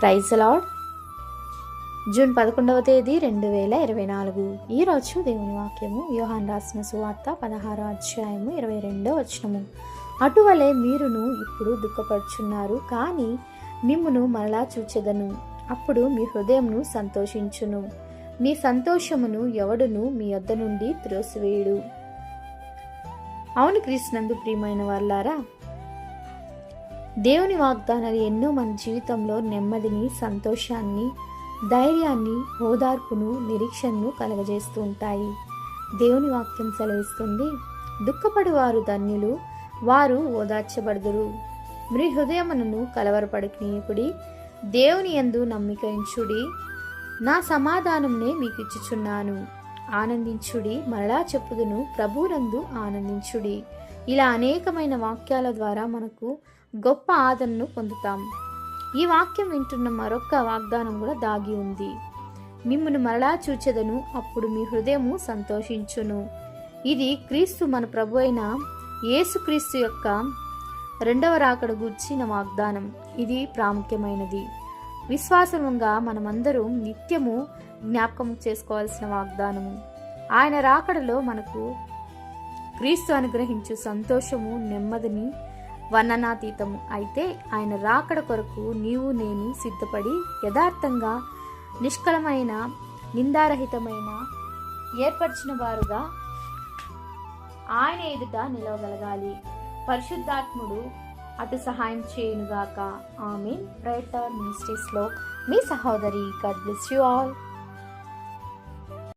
Praise lord. June పదకొండవ తేదీ రెండు వేల ఇరవై నాలుగు. ఈరోజు దేవుని వాక్యము యోహాన్ రాసిన సువార్త పదహారో అధ్యాయము ఇరవై రెండో వచనము. అటువలే మీరును ఇప్పుడు దుఃఖపడుచున్నారు కానీ మిమ్మును మరలా చూచెదను. అప్పుడు మీ హృదయమును సంతోషించును. మీ సంతోషమును ఎవడును మీ వద్ద నుండి త్రోసివేయుడు. అవును క్రీస్తునందు ప్రియమైన వాళ్ళారా దేవుని వాగ్దానాలు ఎన్నో మన జీవితంలో నెమ్మదిని సంతోషాన్ని ధైర్యాన్ని ఓదార్పును నిరీక్షణను కలగజేస్తూ ఉంటాయి. దేవుని వాక్యం సెలవిస్తుంది దుఃఖపడువారు ధన్యులు వారు ఓదార్చబడుదురు. మీ హృదయమును కలవరపడకనీయకుడి దేవుని యందు నమ్మికయించుడి నా సమాధానంనే మీకు ఇచ్చుచున్నాను. ఆనందించుడి మరలా చెప్పుదును ప్రభునందు ఆనందించుడి. ఇలా అనేకమైన వాక్యాల ద్వారా మనకు గొప్ప ఆదరణను పొందుతాం. ఈ వాక్యం వింటున్న మరొక వాగ్దానం కూడా దాగి ఉంది. మిమ్మను మరలా చూచెదను అప్పుడు మీ హృదయము సంతోషించును. ఇది క్రీస్తు మన ప్రభు అయిన యేసుక్రీస్తు యొక్క రెండవ రాకడ గూర్చిన వాగ్దానం. ఇది ప్రాముఖ్యమైనది. విశ్వాసంగా మనమందరూ నిత్యము జ్ఞాపకం చేసుకోవాల్సిన వాగ్దానము. ఆయన రాకడలో మనకు క్రీస్తు అనుగ్రహించు సంతోషము నెమ్మదిని వర్ణనాతీతము అయితే ఆయన రాకడ కొరకు నీవు నేను సిద్ధపడి యథార్థంగా నిష్కలమైన నిందారహితమైన ఏర్పరిచిన వారుగా ఆయన ఎదుట నిలవగలగాలి. పరిశుద్ధాత్ముడు అటు సహాయం చేయనుగాక. ఆమె ప్రేటర్ మినిస్ట్రీస్లో మీ సహోదరి గాడ్ బ్లెస్ యు ఆల్.